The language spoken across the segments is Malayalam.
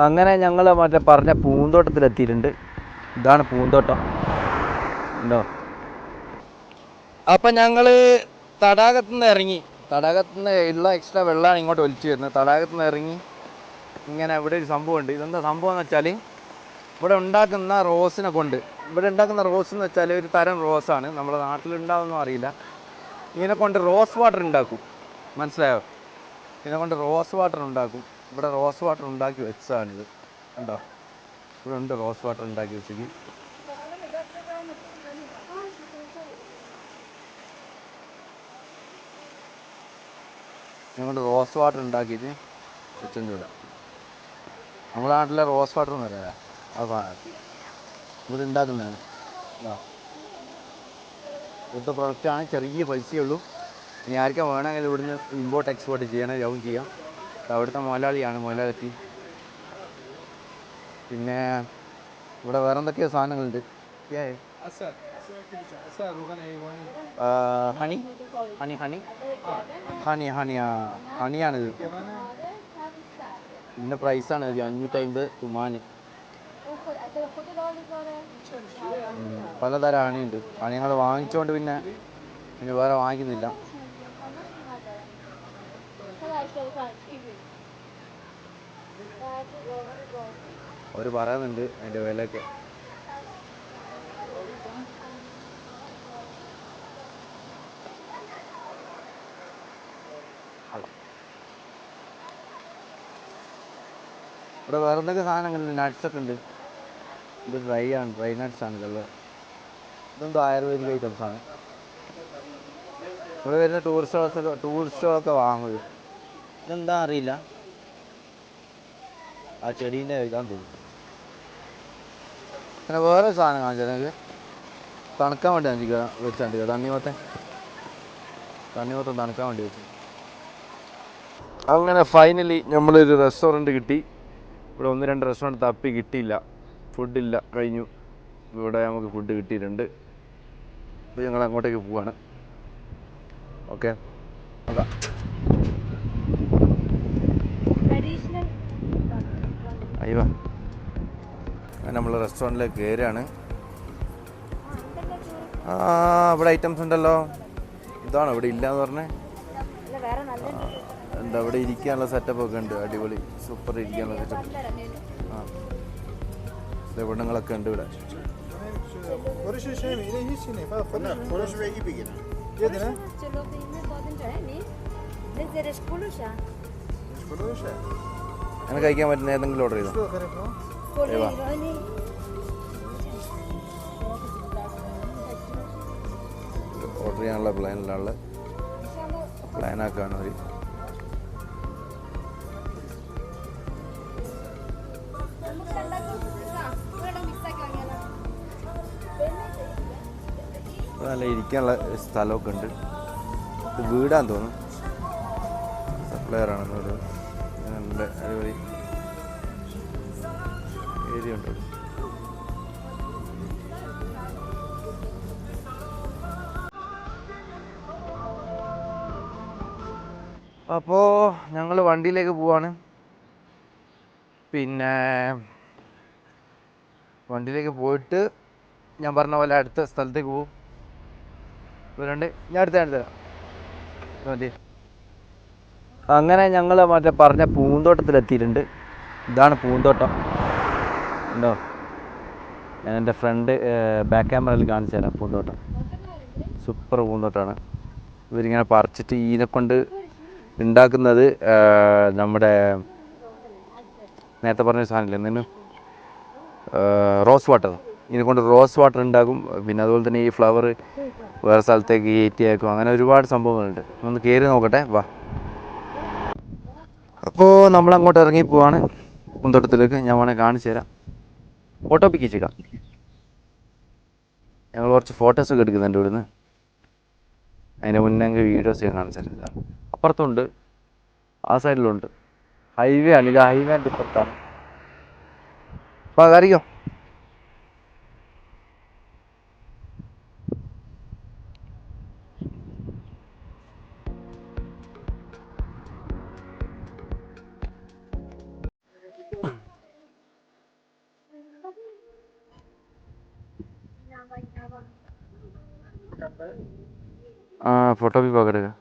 അങ്ങനെ ഞങ്ങൾ മറ്റേ പറഞ്ഞ പൂന്തോട്ടത്തിലെത്തിയിട്ടുണ്ട്. ഇതാണ് പൂന്തോട്ടം. ഉണ്ടോ? അപ്പം ഞങ്ങൾ തടാകത്തു നിന്ന് ഇറങ്ങി. തടാകത്തു നിന്ന് ഉള്ള എക്സ്ട്രാ വെള്ളമാണ് ഇങ്ങോട്ട് ഒലിച്ചു വരുന്നത്. തടാകത്തു നിന്ന് ഇറങ്ങി ഇങ്ങനെ ഇവിടെ ഒരു സംഭവമുണ്ട്. ഇതെന്താ സംഭവം എന്ന് വെച്ചാൽ ഇവിടെ ഉണ്ടാക്കുന്ന റോസിനെ കൊണ്ട് ഇവിടെ ഉണ്ടാക്കുന്ന റോസ് എന്ന് വെച്ചാൽ ഒരു തരം റോസാണ്. നമ്മുടെ നാട്ടിലുണ്ടാവുമെന്നും അറിയില്ല. ഇതിനെ കൊണ്ട് റോസ് വാട്ടർ ഉണ്ടാക്കും. മനസ്സിലായോ? ഇതിനെ കൊണ്ട് റോസ് വാട്ടർ ഉണ്ടാക്കും. ഇവിടെ റോസ് വാട്ടർ ഉണ്ടാക്കി വെച്ചതാണിത്. കണ്ടോ? ഇവിടെ ഉണ്ട് റോസ് വാട്ടർ ഉണ്ടാക്കി വെച്ചേക്ക്. ഞങ്ങൾ റോസ് വാട്ടർ ഉണ്ടാക്കിയിട്ട് വെച്ചിട്ടുണ്ട് ഇവിടെ. നമ്മുടെ നാട്ടിലെ റോസ് വാട്ടർ എന്ന് പറയാ. അത്. ഇവിടെ ഉണ്ടാക്കുന്നതാണ്. ഇവിടുത്തെ പ്രൊഡക്റ്റാണ് ചെറിയ പൈസയേ ഉള്ളൂ. ഇനി ആർക്കും വേണമെങ്കിൽ ഇവിടുന്ന് ഇമ്പോർട്ട് എക്സ്പോർട്ട് ചെയ്യണം ലവും ചെയ്യാം. അവിടുത്തെ മുതലാളിയാണ് മുതലാളി പിന്നെ ഇവിടെ വേറെ എന്തൊക്കെയോ സാധനങ്ങളുണ്ട് ഹണി ഹണി ഹണി ഹണി ഹണിയാ ഹണിയാണിത് ഇതിന്റെ പ്രൈസാണ് അഞ്ഞൂറ്റമ്പത് തുമാന്. പലതരം അണിയുണ്ട് അണികൾ വാങ്ങിച്ചുകൊണ്ട് പിന്നെ വേറെ വാങ്ങിക്കുന്നില്ല. അവർ പറയുന്നുണ്ട് അതിന്റെ വിലയൊക്കെ. ഇവിടെ വേറെ എന്തൊക്കെ സാധനങ്ങളുണ്ട് നട്ട്സൊക്കെ ഉണ്ട്? ഇത് ഡ്രൈ ആണ് ഡ്രൈ നട്ട്സ് ആണ് ഇതുള്ളത്. ഇതെന്തോ ആയുർവേദിക് ഐറ്റംസ് ആണ്. ഇവിടെ വരുന്ന ടൂറിസ്റ്റുകളൊക്കെ ടൂറിസ്റ്റുകളൊക്കെ വാങ്ങും. ഇതെന്താ അറിയില്ല. ആ ചെടീന്റെ ഇതാൻ തോന്നുന്നു. പിന്നെ വേറെ സാധനം കാണിച്ചാൽ നിങ്ങൾക്ക് തണുക്കാൻ വേണ്ടി എനിക്ക് വെച്ചാണ്ട് തണ്ണിമത്തൻ തണ്ണിമത്തൻ തണുക്കാൻ വേണ്ടി വെച്ചു. അങ്ങനെ ഫൈനലി നമ്മളൊരു റെസ്റ്റോറന്റ് കിട്ടി. ഇവിടെ ഒന്ന് രണ്ട് റെസ്റ്റോറന്റ് തപ്പി കിട്ടിയില്ല. ഫുഡില്ല കഴിഞ്ഞു. ഇവിടെ നമുക്ക് ഫുഡ് കിട്ടിയിട്ടുണ്ട്. അപ്പോൾ ഞങ്ങൾ അങ്ങോട്ടേക്ക് പോവാണ്. ഓക്കെ നോക്കാം അയ്യോ അങ്ങനെ നമ്മൾ റെസ്റ്റോറന്റിലേക്ക് കയറുകയാണ് ആ ഇവിടെ ഐറ്റംസ് ഉണ്ടല്ലോ. ഇതാണോ ഇവിടെ ഇല്ല എന്ന് പറഞ്ഞേ എന്താ ഇവിടെ ഇരിക്കാനുള്ള സെറ്റപ്പ് ഒക്കെ ഉണ്ട്. അടിപൊളി സൂപ്പർ ഇരിക്കാനുള്ള സെറ്റപ്പ് ആ. ഉണ്ട് ഇവിടെ. എനിക്ക് കഴിക്കാൻ പറ്റുന്ന ഏതെങ്കിലും ഓർഡർ ചെയ്തോ? ഓർഡർ ചെയ്യാനുള്ള പ്ലാനിലുള്ള പ്ലാനാക്കാണ് അവർ നല്ല ഇരിക്കാനുള്ള സ്ഥലമൊക്കെ ഉണ്ട്. വീടാന്ന് തോന്നുന്നു. സപ്ലയർ ആണെന്നൊരു അടിപൊളി ഉണ്ട് അപ്പോൾ ഞങ്ങൾ വണ്ടിയിലേക്ക് പോവാണ്. പിന്നെ വണ്ടിയിലേക്ക് പോയിട്ട് ഞാൻ പറഞ്ഞ പോലെ അടുത്ത സ്ഥലത്തേക്ക് പോകും ഇവരുണ്ട് ഞാൻ അടുത്ത അടുത്ത മതി. അങ്ങനെ ഞങ്ങൾ മറ്റേ പറഞ്ഞ പൂന്തോട്ടത്തിലെത്തിയിട്ടുണ്ട്. ഇതാണ് പൂന്തോട്ടം. ഉണ്ടോ? ഞാൻ എന്റെ ഫ്രണ്ട് ബാക്ക് ക്യാമറയിൽ കാണിച്ചു തരാം പൂന്തോട്ടം. സൂപ്പർ പൂന്തോട്ടമാണ് ഇവരിങ്ങനെ പറിച്ചിട്ട് ഈനെ കൊണ്ട് ഉണ്ടാക്കുന്നത് നമ്മുടെ നേരത്തെ പറഞ്ഞ സാധനമില്ലേ എന്തിനു റോസ് വാട്ടർ ഇതിനെ കൊണ്ട് റോസ് വാട്ടർ ഉണ്ടാകും പിന്നെ അതുപോലെ തന്നെ ഈ ഫ്ലവർ വേറെ സ്ഥലത്തേക്ക് ഏറ്റി അയക്കും അങ്ങനെ ഒരുപാട് സംഭവങ്ങളുണ്ട്. ഒന്ന് കയറി നോക്കട്ടെ വാ. അപ്പോൾ നമ്മൾ അങ്ങോട്ട് ഇറങ്ങി പോവാണ് പൂന്തോട്ടത്തിലേക്ക്. ഞാൻ വേണമെങ്കിൽ കാണിച്ചു തരാം. ഫോട്ടോ പിക്ക് ചെയ്യാം ഞങ്ങൾ കുറച്ച് ഫോട്ടോസൊക്കെ എടുക്കുന്നുണ്ട് ഇവിടുന്ന്. അതിന്റെ മുന്നേ വീഡിയോസ് ഞാൻ കാണിച്ചു തരാം അപ്പുറത്തുണ്ട്. ആ സൈഡിലുണ്ട് ഹൈവേ ആണ്. ഇത് ഹൈവേന്റെ ഇപ്പുറത്താണ്. അപ്പോൾ അറിയോ हाँ फोटो भी पकड़ेगा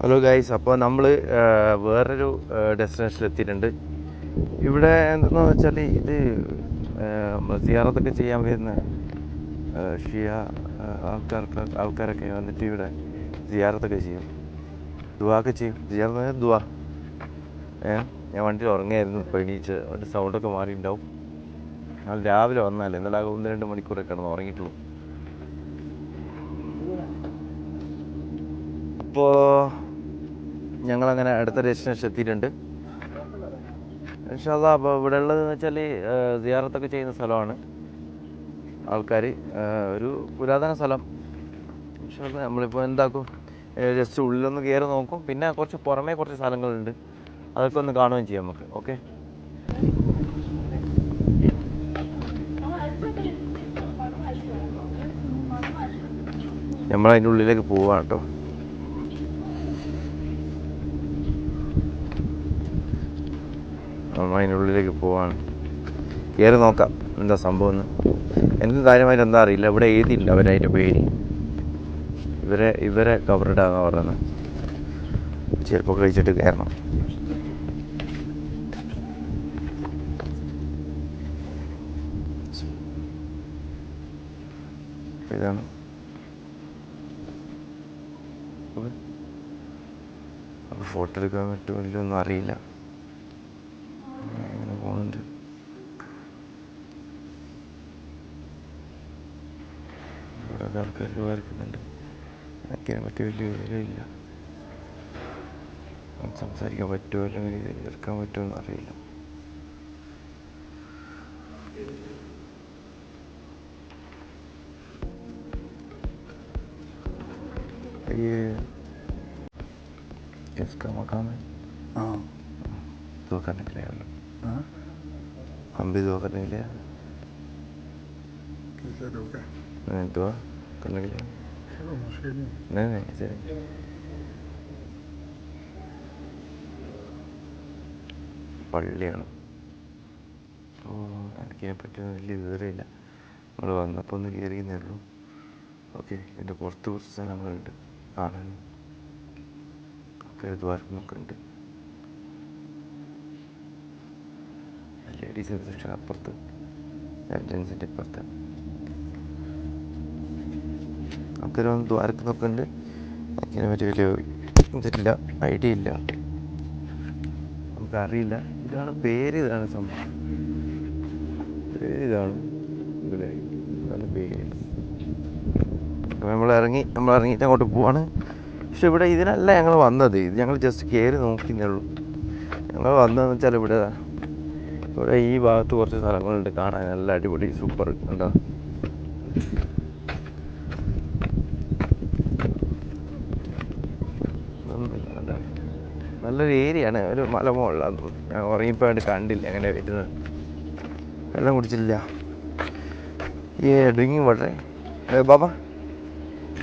ഹലോ ഗൈസ് അപ്പോൾ നമ്മൾ വേറൊരു ഡെസ്റ്റിനേഷനിൽ എത്തിയിട്ടുണ്ട് ഇവിടെ എന്താണെന്ന് വെച്ചാൽ ഇത് സിയാറത്തൊക്കെ ചെയ്യാൻ വരുന്ന ഷിയ ആൾക്കാർക്ക് ആൾക്കാരൊക്കെ വന്നിട്ട് ഇവിടെ സിയാറത്തൊക്കെ ചെയ്യും. ദുവാക്കെ ചെയ്യും. സിയാറത്ത് ദുവാ. ഏ? ഞാൻ വണ്ടിയിൽ ഉറങ്ങിയായിരുന്നു. ഇപ്പോൾ എണീച്ച് വണ്ടി സൗണ്ടൊക്കെ മാറിയിട്ടുണ്ടാവും. ഞാൻ രാവിലെ വന്നാലേ ഇന്നലെ ഒന്ന് രണ്ട് മണിക്കൂറൊക്കെ കിടന്ന് ഉറങ്ങിയിട്ടുള്ളൂ. അപ്പോൾ ഞങ്ങളങ്ങനെ അടുത്ത ഡെസ്റ്റിനേഷൻ എത്തിയിട്ടുണ്ട്. ഇൻഷാല്ല അപ്പോൾ ഇവിടെ ഉള്ളതെന്ന് വെച്ചാൽ സിയാറത്തൊക്കെ ചെയ്യുന്ന സ്ഥലമാണ്. ആൾക്കാർ ഒരു പുരാതന സ്ഥലം. ഇൻഷാല്ല നമ്മളിപ്പോൾ എന്താക്കും ജസ്റ്റ് ഉള്ളിലൊന്ന് കയറി നോക്കും. പിന്നെ കുറച്ച് പുറമേ കുറച്ച് സ്ഥലങ്ങളുണ്ട്. അതൊക്കെ ഒന്ന് കാണുകയും ചെയ്യാം നമുക്ക്. ഓക്കെ? നമ്മളതിന്റെ ഉള്ളിലേക്ക് പോവാണ് കേട്ടോ അതിന്റെ ഉള്ളിലേക്ക് പോവാണ്. കയറി നോക്കാം എന്താ സംഭവം എന്ന്. എന്ത് കാര്യമായിട്ട് എന്താ അറിയില്ല. ഇവിടെ എഴുതിയിട്ടുണ്ട് അവരതിന്റെ പേര്. ഇവരെ ഇവരെ കവറിടാന്ന് പറയുന്നത് ചിലപ്പോൾ കഴിച്ചിട്ട് കയറണം. ഇതാണ്. ഫോട്ടോ എടുക്കാൻ പറ്റുമല്ലോ ഒന്നും അറിയില്ല. ഇവിടെ ആൾക്കാർ വരക്കുന്നുണ്ട് എനിക്കതിനെ പറ്റി വലിയ വിവരമില്ല നമുക്ക് സംസാരിക്കാൻ പറ്റുമോ അല്ലെങ്കിൽ ഇത് എടുക്കാൻ പറ്റുമോ എന്ന് അറിയില്ല ये किसका मकाम है हाँ दुआ करने के लिए हम लोग हाँ हम भी दुआ करने के लिए आए हैं। कैसे होगा नहीं दुआ con lo que yo. No, no, ese era yo. പള്ളിയാണ് അപ്പോൾ എനിക്കതിനെ പറ്റിയൊന്നും വലിയ വിവരമില്ല നമ്മൾ വന്നപ്പോൾ ഒന്ന് കയറിയെന്നേ ഉള്ളൂ ഓക്കെ ഇതിന്റെ പുറത്ത് കുറച്ച് സ്ഥലങ്ങളുണ്ട് കാണാൻ ഒക്കെ ദ്വാരമൊക്കെ ഉണ്ട് ലേഡീസ് സെക്ഷൻ അപ്പുറത്ത് ജെൻസിന്റെ ഇപ്പുറത്താണ് ആൾക്കാർ വന്ന് ദ്വാരത്ത് എനിക്കതിനെ പറ്റി വലിയ ഇതില്ല ഐഡിയ ഇല്ല. നമുക്കറിയില്ല. ഇതാണ് പേര് ഇതാണ് സംഭവം. പേര് ഇതാണ് ഇതാണ് പേര്. നമ്മൾ ഇറങ്ങി നമ്മൾ ഇറങ്ങിയിട്ട് അങ്ങോട്ട് പോവാണ്. പക്ഷെ ഇവിടെ ഇതിനല്ല ഞങ്ങൾ വന്നത്. ഇത് ഞങ്ങൾ ജസ്റ്റ് കയറി നോക്കിയേ ഉള്ളൂ. ഞങ്ങൾ വന്നതെന്ന് വെച്ചാൽ ഇവിടെ ഇവിടെ ഈ ഭാഗത്ത് കുറച്ച് സ്ഥലങ്ങളുണ്ട്. കാണാൻ നല്ല അടിപൊളി സൂപ്പർ ഉണ്ടോ ഒന്നുമില്ല, കണ്ടോ? നല്ലൊരു ഏരിയയാണ്. ഒരു മലമുകളിലാന്ന് തോന്നുന്നു. ഞാൻ ഉറങ്ങിപ്പോയിട്ട് കണ്ടില്ല എങ്ങനെ വരുന്നത്. വെള്ളം കുടിച്ചില്ല ഏ ഡ്രിങ്കിങ് വാട്ടർ ഏ ബാബ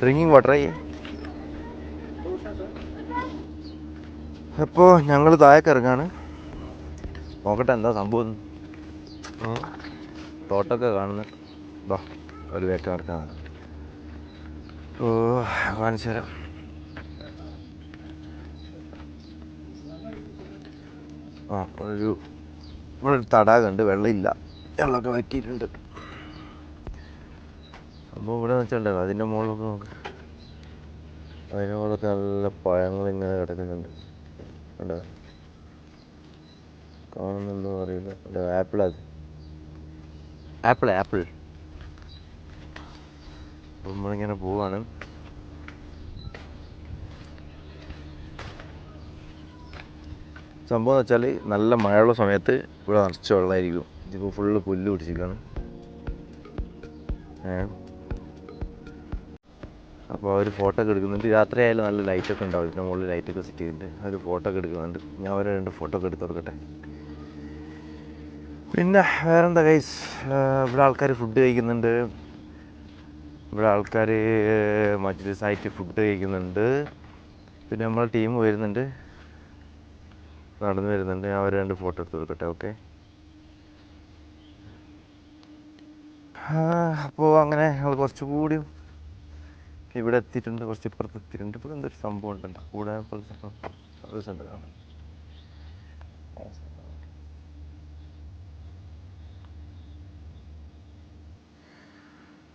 ഡ്രിങ്കിങ് വാട്ടർ ഏ അപ്പോൾ ഞങ്ങൾ താഴേക്ക് ഇറങ്ങാണ് നോക്കട്ടെ എന്താ സംഭവം. തോട്ടൊക്കെ. തോട്ടമൊക്കെ കാണുന്നു. ബാ ഒരു വേട്ട നടക്കാണ് ഓ കാണിച്ചു തരാം. ആ ഒരു ഇവിടെ ഒരു തടാകമുണ്ട് വെള്ളമില്ല. വെള്ളമൊക്കെ വറ്റിയിട്ടുണ്ട്. അപ്പോൾ ഇവിടെ വെച്ചിട്ടുണ്ട്. അതിന്റെ മുകളിലൊക്കെ നോക്ക്. അതിന്റെ മുകളിലൊക്കെ നല്ല പഴങ്ങൾ ഇങ്ങനെ കിടക്കുന്നുണ്ട്. കണ്ടോ? കാണുന്നുണ്ടോ അറിയില്ല. കണ്ടോ? ആപ്പിൾ അത്. Apple apple. അപ്പം നമ്മളിങ്ങനെ പോവാണ്. സംഭവം എന്ന് വെച്ചാൽ നല്ല മഴയുള്ള സമയത്ത് ഇവിടെ നിറച്ച് വെള്ളമായിരിക്കും. ഇതിപ്പോൾ ഫുള്ള് പുല്ല് പിടിച്ചിരിക്കുകയാണ് അപ്പോൾ അവർ ഫോട്ടോ ഒക്കെ എടുക്കുന്നുണ്ട്. രാത്രി ആയാലും നല്ല ലൈറ്റൊക്കെ ഉണ്ടാവും. ഇതിന്റെ മുകളിൽ ലൈറ്റൊക്കെ സെറ്റ് ചെയ്തിട്ടുണ്ട് അവർ ഫോട്ടോ ഒക്കെ എടുക്കുന്നുണ്ട്. ഞാൻ അവരെ രണ്ട് ഫോട്ടോ ഒക്കെ എടുത്ത് കൊടുക്കട്ടെ. പിന്നെ വേറെന്താ കൈസ് ഇവിടെ ആൾക്കാർ ഫുഡ് കഴിക്കുന്നുണ്ട്. ഇവിടെ ആൾക്കാർ മജ്ലിസായിട്ട് ഫുഡ് കഴിക്കുന്നുണ്ട്. പിന്നെ നമ്മളെ ടീം വരുന്നുണ്ട്. നടന്നു വരുന്നുണ്ട്. ഞാൻ ഒരു രണ്ട് ഫോട്ടോ എടുത്ത് കൊടുക്കട്ടെ ഓക്കെ അപ്പോൾ അങ്ങനെ ഞങ്ങൾ കുറച്ചുകൂടി ഇവിടെ എത്തിയിട്ടുണ്ട് കുറച്ച് ഇപ്പുറത്ത് എത്തിയിട്ടുണ്ട് ഇപ്പോൾ എന്തൊരു സംഭവം കൂടെ ഉണ്ട് കാണാൻ.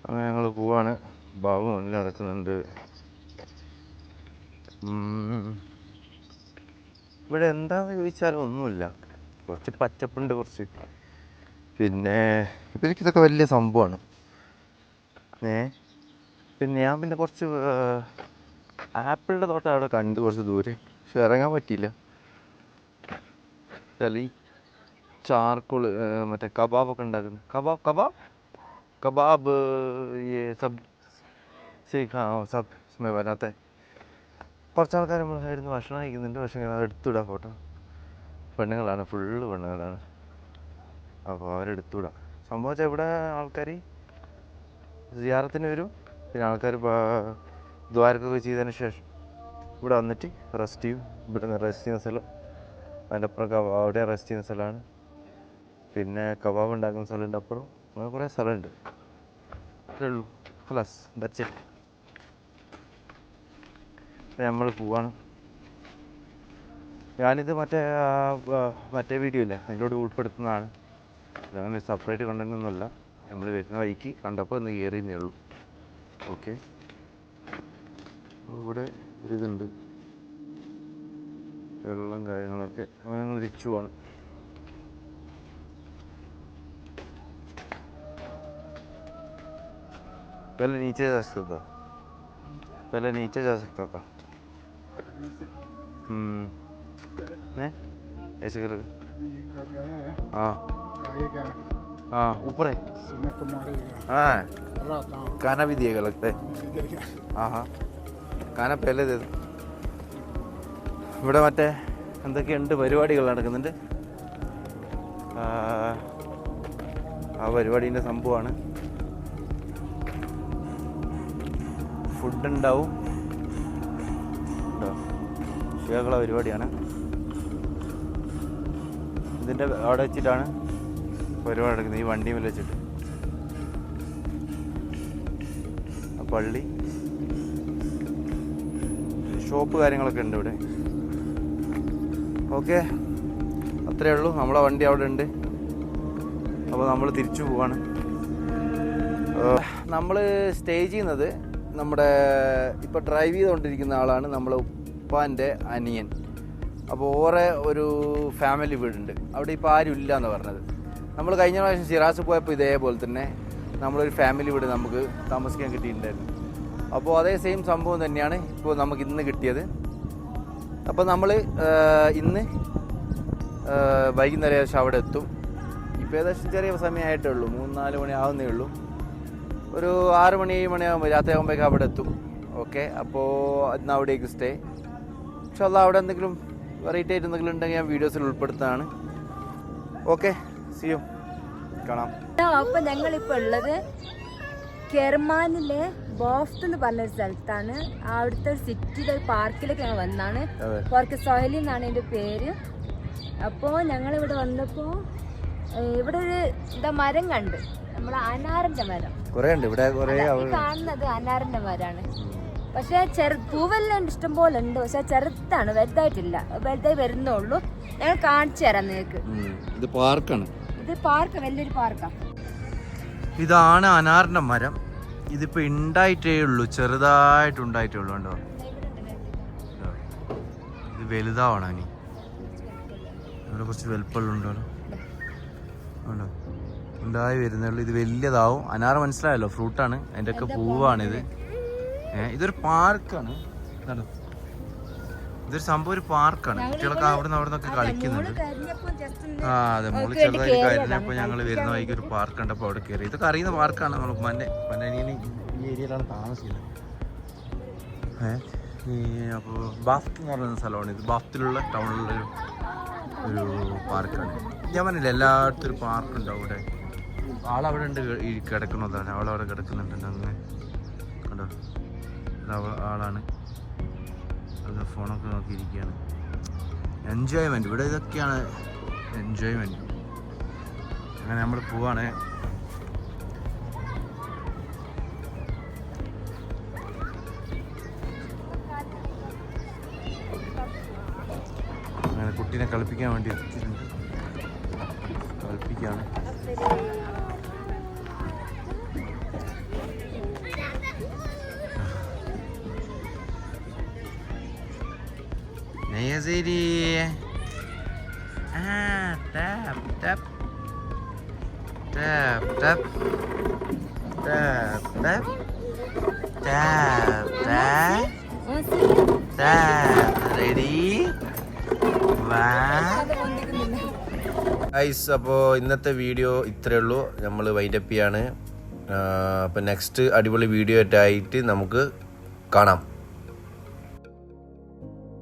അങ്ങനെ ഞങ്ങൾ പോവാണ്. ബാബു മുന്നിൽ നടക്കുന്നുണ്ട്. ഇവിടെ എന്താന്ന് ചോദിച്ചാൽ ഒന്നുമില്ല. കുറച്ച് പച്ചപ്പുണ്ട് കുറച്ച്. പിന്നെ ഇവർക്കിതൊക്കെ വലിയ സംഭവമാണ്. ഏ? പിന്നെ ഞാൻ പിന്നെ കുറച്ച് ആപ്പിളിന്റെ തോട്ടം അവിടെ കണ്ട് കുറച്ച് ദൂരെ. പക്ഷെ ഇറങ്ങാൻ പറ്റിയില്ല. ഈ ചാർക്കോൾ മറ്റേ കബാബൊക്കെ ഉണ്ടാക്കുന്നു കബാബ് കബാബ്? കബാബ് ഈ സബ് ആ സബ് വരാത്ത. കുറച്ച് ആൾക്കാർ നമ്മുടെ സൈഡിൽ ഭക്ഷണം കഴിക്കുന്നുണ്ട്. പക്ഷേ അത് എടുത്തുവിടാം ഫോട്ടോ. പെണ്ണുങ്ങളാണ്. ഫുള്ള് പെണ്ണുങ്ങളാണ്. അപ്പോൾ അവരെടുത്തുവിടാം. സംഭവം വെച്ചാൽ ഇവിടെ ആൾക്കാർ സിയാറത്തിന് വരും. പിന്നെ ആൾക്കാർ ദ്വാരക്കൊക്കെ ചെയ്തതിന് ശേഷം ഇവിടെ വന്നിട്ട് റെസ്റ്റ് ചെയ്യും. ഇവിടെ റെസ്റ്റ് ചെയ്യുന്ന സ്ഥലം. അതിന്റെ അപ്പുറം അവിടെ റെസ്റ്റ് ചെയ്യുന്ന സ്ഥലമാണ്. പിന്നെ കബാബ് ഉണ്ടാക്കുന്ന സ്ഥലമുണ്ട് അപ്പുറം അങ്ങനെ കുറേ സ്ഥലമുണ്ട്. അത്രേ ഉള്ളൂ. പ്ലസ് ദറ്റ്സ് ഇറ്റ് നമ്മൾ പോവാണ് ഞാനിത് മറ്റേ ആ, ആ, മറ്റേ വീഡിയോ ഇല്ലേ അതിലൂടെ ഉൾപ്പെടുത്തുന്നതാണ് ഇതങ്ങനെ സെപ്പറേറ്റ് കണ്ടന്റ് ഒന്നുമല്ല നമ്മൾ വരുന്ന വഴിക്ക് കണ്ടപ്പോൾ ഒന്ന് കയറിയെന്നേ ഉള്ളൂ ഓക്കെ ഇവിടെ ഒരു ഇതുണ്ട് വെള്ളം കാര്യങ്ങളൊക്കെ അങ്ങനെ തിരിച്ചു പോവാണ് पहले नीचे जा सकता था पहले नीचे जा सकता था हम्म नहीं ऐसे कर हाँ आगे क्या हाँ ऊपर है समय तो मारेगा हाँ रात हाँ खाना भी दिएगा लगता है इधर क्या हाँ हाँ खाना पहले दे दो ഇവിടെ മറ്റേ എന്തൊക്കെയുണ്ട് പരിപാടികൾ നടക്കുന്നുണ്ട് ആ, ആ പരിപാടീൻ്റെ സംഭവമാണ് ഫുഡ് ഉണ്ടാവും ഷേകള പരിപാടിയാണ്. ഇതിന്റെ അവിടെ വെച്ചിട്ടാണ് പരിപാടി നടക്കുന്നത്. ഈ വണ്ടി മേലെ വെച്ചിട്ട്. പള്ളി. ഷോപ്പ് കാര്യങ്ങളൊക്കെ ഉണ്ട് ഇവിടെ. ഓക്കെ. അത്രയേ ഉള്ളൂ. നമ്മളെ വണ്ടി അവിടെ ഉണ്ട്. അപ്പോൾ നമ്മൾ തിരിച്ചു പോവാണ്. നമ്മൾ സ്റ്റേ ചെയ്യുന്നത് നമ്മുടെ ഇപ്പോൾ ഡ്രൈവ് ചെയ്തുകൊണ്ടിരിക്കുന്ന ആളാണ് നമ്മളെ ഉപ്പാന്റെ അനിയൻ. അപ്പോൾ ഓറെ ഒരു ഫാമിലി വീടുണ്ട്. അവിടെ ഇപ്പോൾ ആരും ഇല്ല എന്ന് പറഞ്ഞത്. നമ്മൾ കഴിഞ്ഞ പ്രാവശ്യം സിറാസ് പോയപ്പോൾ ഇതേപോലെ തന്നെ നമ്മളൊരു ഫാമിലി വീട് നമുക്ക് താമസിക്കാൻ കിട്ടിയിട്ടുണ്ടായിരുന്നു. അപ്പോൾ അതേ സെയിം സംഭവം തന്നെയാണ് ഇപ്പോൾ നമുക്ക് ഇന്ന് കിട്ടിയത്. അപ്പോൾ നമ്മൾ ഇന്ന് വൈകുന്നേരം ഏകദേശം അവിടെ എത്തും. ഇപ്പോൾ ഏകദേശം ചെറിയ സമയമായിട്ടേ ഉള്ളൂ. മൂന്ന് നാല് മണി ആവുന്നേ ഉള്ളൂ. ഒരു ആറ് മണി ഏഴ് മണിയാകുമ്പോൾ രാത്രി ആകുമ്പോഴേക്കും അവിടെ എത്തും. ഓക്കെ? അപ്പോൾ ഇന്ന് അവിടേക്ക് സ്റ്റേ പക്ഷെ അല്ല അവിടെ എന്തെങ്കിലും വെറൈറ്റി ആയിട്ട് എന്തെങ്കിലും ഉണ്ടെങ്കിൽ ഞാൻ വീഡിയോസിൽ ഉൾപ്പെടുത്താണ് ഓക്കെ സിയു കാണാം. അപ്പൊ ഞങ്ങളിപ്പോ ഉള്ളത് കെർമാനിലെ ബോഫ്റ്റ് എന്ന് പറഞ്ഞ ഒരു സ്ഥലത്താണ്. അവിടുത്തെ സിറ്റിയുടെ പാർക്കിലേക്ക് ഞങ്ങൾ വന്നാണ്. പോർക്ക് സൊഹലി എന്നാണ് എന്റെ പേര്. അപ്പോൾ ഞങ്ങൾ ഇവിടെ വന്നപ്പോൾ ഇവിടെ ഒരു എന്താ മരം കണ്ട്. നമ്മളെ അനാറിന്റെ മരം. കാണുന്നത് അനാറിന്റെ മരമാണ്. പക്ഷെ ചെറു പൂവെല്ലാം ഇഷ്ടം പോലെ ഉണ്ട് പക്ഷെ ചെറുത്താണ് വലുതായിട്ടില്ല. വലുതായി വരുന്നുള്ളൂ. ഞങ്ങൾ കാണിച്ചു തരാം നിങ്ങൾക്ക്. ഇത് പാർക്കാണ്. ഇത് പാർക്ക് വലിയൊരു പാർക്കാണ് ഇതാണ് അനാറിന്റെ മരം. ഇതിപ്പോ ഉണ്ടായിട്ടേ ഉള്ളൂ ചെറുതായിട്ട് ഉണ്ടായിട്ടേ ഉള്ളൂ കണ്ടോ? ഇത്. വലുതാവണം ഇനി. ഇവിടെ കുറച്ച് വലുപ്പമുണ്ടോ ഉണ്ടോ ഉണ്ടായി വരുന്നേ ഉള്ളൂ. ഇത് വലിയതാവും. അനാറ് മനസ്സിലായല്ലോ ഫ്രൂട്ടാണ്. അതിന്റെ ഒക്കെ പൂവാണിത്. ഇതൊരു പാർക്കാണ്. കണ്ടോ? ഇതൊരു സംഭവം ഒരു പാർക്കാണ്. കുട്ടികളൊക്കെ അവിടെ നിന്ന് അവിടെ നിന്നൊക്കെ കളിക്കുന്നുണ്ട്. ആ അതെ മോൾ ചെറുതായി കരുതിയപ്പോൾ ഞങ്ങൾ വരുന്ന വൈകി ഒരു പാർക്ക് കണ്ടപ്പോൾ അവിടെ കയറി ഇതൊക്കെ അറിയുന്ന പാർക്കാണ് നമ്മൾ മന്നെ മന്നനിയന് ഈ ഏരിയയിലാണ് താമസിക്കുന്നത്. ഈ അപ്പോൾ ബാഫ്റ്റ് എന്ന് പറയുന്ന സ്ഥലമാണ്. ഇത് ബാഫ്റ്റിലുള്ള ടൗണിലുള്ള ഒരു പാർക്കാണ്. ഞാൻ പറഞ്ഞില്ല എല്ലായിടത്തും ഒരു പാർക്ക് അവിടെ. ആളവിടെ ഉണ്ട് കിടക്കുന്നതാണ്. ആളവിടെ കിടക്കുന്നുണ്ട്. അങ്ങനെ കണ്ടോ? അവ ആളാണ്. അത് ഫോണൊക്കെ നോക്കിയിരിക്കുകയാണ്. എൻജോയ്മെന്റ് ഇവിടെ ഇതൊക്കെയാണ് എൻജോയ്മെന്റ് അങ്ങനെ നമ്മൾ പോവാണ്. അങ്ങനെ കുട്ടീനെ കളിപ്പിക്കാൻ വേണ്ടി എത്തിയിട്ടുണ്ട്. കളിപ്പിക്കുകയാണ്. Nezeri. Ah, tap, tap. Tap, tap. Tap, tap. Tap, tap. Tap. Ready? Ice അപ്പോൾ ഇന്നത്തെ വീഡിയോ ഇത്രയേ ഉള്ളൂ നമ്മൾ വൈൻഡപ്പ് ചെയ്യാണ് അപ്പോൾ നെക്സ്റ്റ് അടിപൊളി വീഡിയോ ആയിട്ട് നമുക്ക് കാണാം